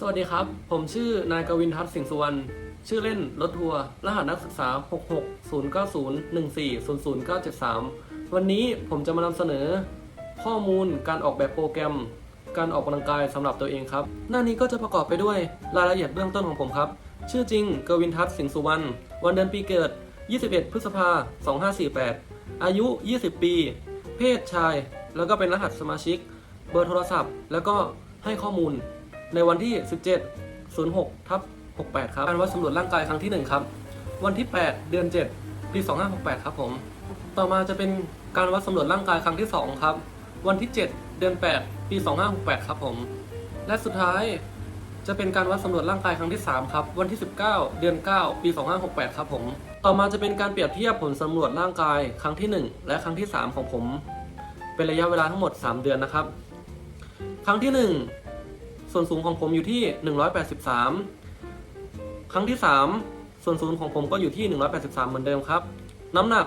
สวัสดีครับ ผมชื่อนายกวินทัศน์สิงห์สุวรรณ ชื่อเล่นรถทัวร์รหัสนักศึกษา 6609014000973 วันนี้ผมจะมานำเสนอ ข้อมูลการออกแบบโปรแกรม การออกกำลังกายสำหรับตัวเองครับ หน้านี้ก็จะประกอบไปด้วยรายละเอียดเบื้องต้นของผมครับ ชื่อจริงกวินทัศน์สิงห์สุวรรณ วันเดือนปีเกิด 21 พฤษภา2548 อายุ 20 ปี เพศชาย แล้วก็เป็นรหัสสมาชิก เบอร์โทรศัพท์ แล้วก็ให้ข้อมูล ในวันที่ 17 06ทับ68 ครับ การวัดสำรวจร่างกายครั้งที่ 1 ครับ วันที่ 8 เดือน 7 ปี 2568 ครับผม ต่อมาจะเป็นการวัดสำรวจร่างกายครั้งที่ 2 ครับ วันที่ 7 เดือน 8 ปี 2568 ครับผม และสุดท้ายจะเป็นการวัดสำรวจร่างกายครั้งที่ 3 ครับ วันที่ 19 เดือน 9 ปี 2568 ครับผม ต่อมาจะเป็นการเปรียบเทียบผลสำรวจร่างกายครั้งที่ 1 และครั้งที่ 3 ของผม เป็นระยะเวลาทั้งหมด 3 เดือนนะครับ ครั้งที่ 1 ส่วนสูงของผมอยู่ที่ 183 ครั้งที่ 3 ส่วนสูงของผมก็อยู่ที่ 183 เหมือนเดิมครับ น้ำหนัก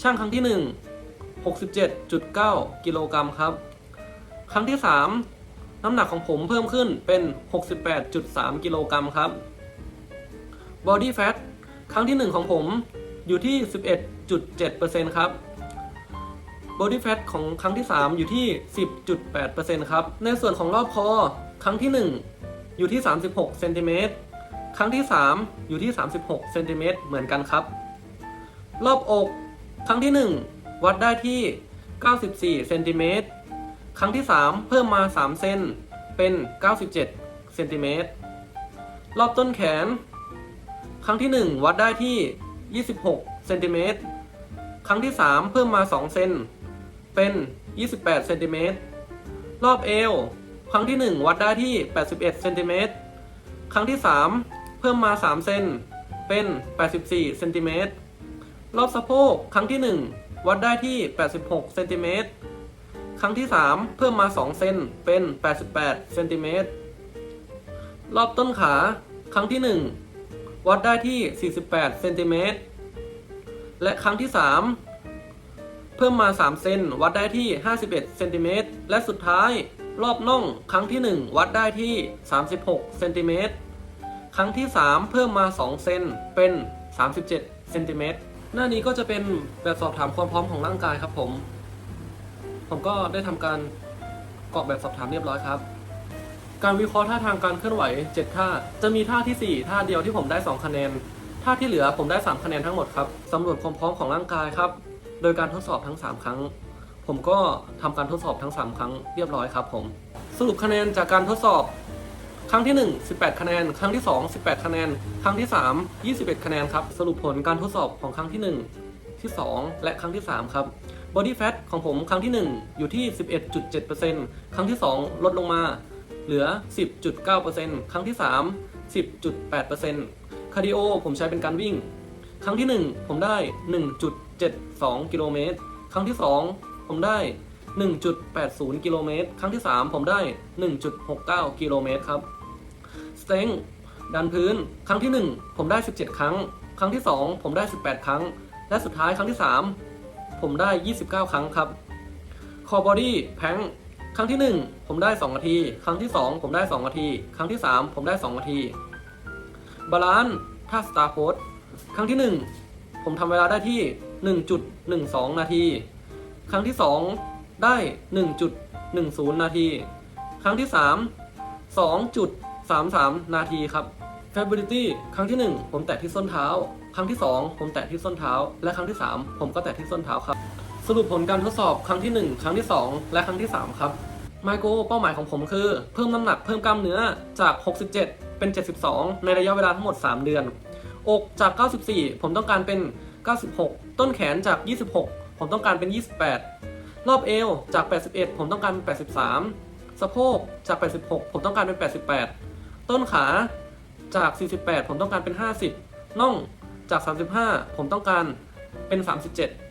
ช่างครั้งที่ 1 67.9 กิโลกรัมครับ ครั้งที่ 3 น้ำหนักของผมเพิ่มขึ้นเป็น 68.3 กิโลกรัมครับ Body Fat ครั้งที่ 1 ของผมอยู่ที่ 11.7%ครับ Body Fat ของครั้งที่ 3 อยู่ที่ 10.8%ครับ ในส่วนของรอบคอ ครั้งที่ 1 อยู่ที่ 36เซนติเมตรครั้งที่ 3 อยู่ที่ 36เซนติเมตรเหมือนกันครับ รอบอกครั้งที่ 1 วัดได้ที่ 94เซนติเมตรครั้งที่ 3 เพิ่มมา 3 เซนเป็น 97เซนติเมตรรอบต้นแขน ครั้งที่ 1 วัดได้ที่ 26เซนติเมตรครั้งที่ 3 เพิ่มมา 2 เซนเป็น 28เซนติเมตรรอบเอว ครั้งที่ 1 วัดได้ที่ 81เซนติเมตรครั้งที่ 3 เพิ่มมา 3 เซนเป็น 84เซนติเมตรรอบสะโพกครั้งที่ 1 วัดได้ที่ 86เซนติเมตรครั้งที่ 3 เพิ่มมา 2 เซนเป็น 88เซนติเมตรรอบต้นขาครั้งที่ 1 วัดได้ที่ 48เซนติเมตรและครั้งที่ 3 เพิ่มมา 3 เซนวัดได้ที่ 51เซนติเมตรและสุดท้าย รอบน่องครั้งที่ 1 วัดได้ที่ 36เซนติเมตรครั้งที่ 3 เพิ่มมา 2 เซนเป็น 37เซนติเมตรหน้านี้ก็จะเป็นแบบสอบถามความพร้อมของร่างกายครับผม ผมก็ได้ทำการกรอกแบบสอบถามเรียบร้อยครับ การวิเคราะห์ท่าทางการเคลื่อนไหว 7 ท่า จะมีท่าทีสี่4 ท่าเดียวที่ผมได้ 2 คะแนน ท่าที่เหลือผมได้ 3 คะแนนทั้งหมดครับสำรวจความพร้อมของร่างกายครับ โดยการทดสอบทั้ง 3 ครั้ง ผมก็ทำการทดสอบทั้ง 3 ครั้งเรียบร้อยครับผม สรุปคะแนนจากการทดสอบ ครั้งที่ 1 18 คะแนน ครั้งที่ 2 18 คะแนน ครั้งที่ 3 21 คะแนนครับ สรุปผลการทดสอบของครั้งที่ 1 ที่ 2 และครั้งที่ 3 ครับ Body Fat ของผมครั้งที่ 1 อยู่ที่ 11.7%ครั้งที่ 2 ลดลงมา เหลือ 10.9%ครั้งที่ 3 10.8%คาร์ดิโอผมใช้เป็นการวิ่ง ครั้งที่ 1 ผมได้ 1.72 กิโลเมตร ครั้งที่ 2 ผมได้ 1.80 กิโลเมตร ครั้งที่ 3 ผมได้ 1.69 กิโลเมตรครับสเต็งดันพื้น ครั้งที่ 1 ผมได้ 17 ครั้ง ครั้งที่ 2 ผมได้ 18 ครั้ง และสุดท้ายครั้งที่ 3 ผมได้ 29 ครั้งครับคอบอดี้แพงครั้งที่ 1 ผมได้ 2 นาที ครั้งที่ 2 ผมได้ 2 นาที ครั้งที่ 3 ผมได้ 2 นาที บาลานซ์ท่าสตาร์โพสครั้งที่ 1 ผมทำเวลาได้ที่ 1.12 นาที ครั้งที่ 2 ได้ 1.10 นาที ครั้งที่ 3 2.33 นาทีครับ Fability ครั้งที่ 1 ผมแตะที่ส้นเท้า ครั้งที่ 2 ผมแตะที่ส้นเท้า และครั้งที่ 3 ผมก็แตะที่ส้นเท้าครับ สรุปผลการทดสอบครั้งที่ 1 ครั้งที่ 2 และครั้งที่ 3 ครับไมโกเป้าหมายของผมคือ เพิ่มน้ำหนักเพิ่มกล้ามเนื้อจาก 67 เป็น 72 ในระยะเวลาทั้งหมด 3 เดือน อกจาก 94 ผมต้องการเป็น 96 ต้นแขนจาก 26 ผมต้องการเป็น 28 รอบเอวจาก 81 ผมต้องการเป็น 83 สะโพกจาก 86 ผมต้องการเป็น 88 ต้นขาจาก 48 ผมต้องการเป็น 50 น่องจาก 35 ผมต้องการเป็น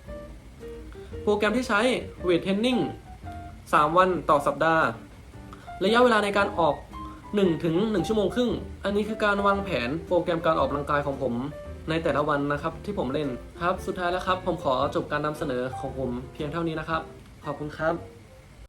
37 โปรแกรมที่ใช้ Weight Training 3วันต่อสัปดาห์ ระยะเวลาในการออก1ถึง1ชั่วโมงครึ่ง อันนี้คือการวางแผนโปรแกรมการออกกำลังกายของผม ในแต่ละวันนะครับที่ผมเล่นครับ สุดท้ายแล้วครับ ผมขอจบการนำเสนอของผมเพียงเท่านี้นะครับ ขอบคุณครับ